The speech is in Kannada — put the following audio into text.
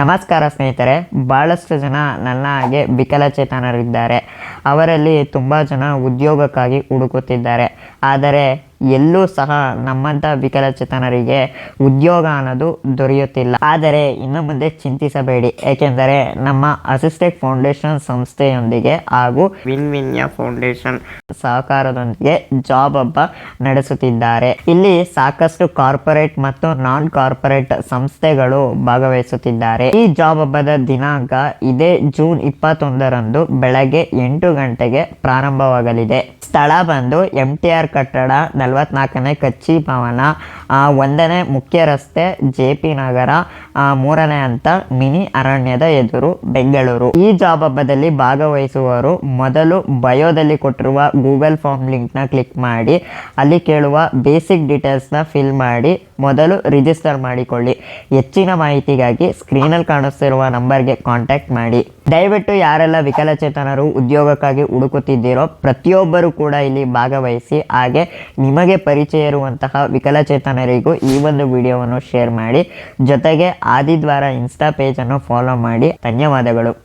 ನಮಸ್ಕಾರ ಸ್ನೇಹಿತರೆ ಭಾಳಷ್ಟು ಜನ ನನ್ನ ಹಾಗೆ ವಿಕಲಚೇತನರಿದ್ದಾರೆ ಅವರಲ್ಲಿ ತುಂಬ ಜನ ಉದ್ಯೋಗಕ್ಕಾಗಿ ಹುಡುಕುತ್ತಿದ್ದಾರೆ. ಆದರೆ ಎಲ್ಲೂ ಸಹ ನಮ್ಮಂಥ ವಿಕಲಚೇತನರಿಗೆ ಉದ್ಯೋಗ ಅನ್ನೋದು ದೊರೆಯುತ್ತಿಲ್ಲ. ಆದರೆ ಇನ್ನು ಮುಂದೆ ಚಿಂತಿಸಬೇಡಿ. ಏಕೆಂದರೆ ನಮ್ಮ ಅಸಿಸ್ಟೆಕ್ ಫೌಂಡೇಶನ್ ಸಂಸ್ಥೆಯೊಂದಿಗೆ ಹಾಗೂ ವಿನ್ ವಿನ್ಯ ಫೌಂಡೇಶನ್ ಸಹಕಾರದೊಂದಿಗೆ ಜಾಬ್ ಹಬ್ಬ ನಡೆಸುತ್ತಿದ್ದಾರೆ. ಇಲ್ಲಿ ಸಾಕಷ್ಟು ಕಾರ್ಪೊರೇಟ್ ಮತ್ತು ನಾನ್ ಕಾರ್ಪೊರೇಟ್ ಸಂಸ್ಥೆಗಳು ಭಾಗವಹಿಸುತ್ತಿದ್ದಾರೆ. ಈ ಜಾಬ್ ಹಬ್ಬದ ದಿನಾಂಕ ಇದೇ ಜೂನ್ ಇಪ್ಪತ್ತೊಂದರಂದು ಬೆಳಗ್ಗೆ ಎಂಟು ಗಂಟೆಗೆ ಪ್ರಾರಂಭವಾಗಲಿದೆ. ಸ್ಥಳ ಬಂದು ಎಂ ಟಿ ಆರ್ ಕಟ್ಟಡ ನಲವತ್ನಾಲ್ಕನೇ ಕಚ್ಚಿ ಭವನ. ಒಂದನೇ ಮುಖ್ಯ ರಸ್ತೆ ಜೆ ಪಿ ನಗರ. ಆ, ಮೂರನೇ ಹಂತ ಮಿನಿ ಅರಣ್ಯದ ಎದುರು ಬೆಂಗಳೂರು. ಈ ಜಾಬ್ ಹಬ್ಬದಲ್ಲಿ ಭಾಗವಹಿಸುವವರು ಮೊದಲು ಬಯೋದಲ್ಲಿ ಕೊಟ್ಟಿರುವ ಗೂಗಲ್ ಫಾರ್ಮ್ ಲಿಂಕ್ನ ಕ್ಲಿಕ್ ಮಾಡಿ ಅಲ್ಲಿ ಕೇಳುವ ಬೇಸಿಕ್ ಡೀಟೇಲ್ಸ್ನ ಫಿಲ್ ಮಾಡಿ ಮೊದಲು ರಿಜಿಸ್ಟರ್ ಮಾಡಿಕೊಳ್ಳಿ. ಹೆಚ್ಚಿನ ಮಾಹಿತಿಗಾಗಿ ಸ್ಕ್ರೀನಲ್ಲಿ ಕಾಣಿಸ್ತಿರುವ ನಂಬರ್ಗೆ ಕಾಂಟ್ಯಾಕ್ಟ್ ಮಾಡಿ. ದಯವಿಟ್ಟು ಯಾರೆಲ್ಲ ವಿಕಲಚೇತನರು ಉದ್ಯೋಗಕ್ಕಾಗಿ ಹುಡುಕುತ್ತಿದ್ದೀರೋ ಪ್ರತಿಯೊಬ್ಬರು ಕೂಡ ಇಲ್ಲಿ ಭಾಗವಹಿಸಿ ಹಾಗೆ ನಿಮಗೆ ಪರಿಚಯ ಇರುವಂತಹ ವಿಕಲಚೇತನರಿಗೂ ಈ ಒಂದು ವಿಡಿಯೋವನ್ನು ಶೇರ್ ಮಾಡಿ. ಜೊತೆಗೆ ಆದಿದ್ವಾರ ಇನ್ಸ್ಟಾ ಪೇಜನ್ನು ಫಾಲೋ ಮಾಡಿ. ಧನ್ಯವಾದಗಳು.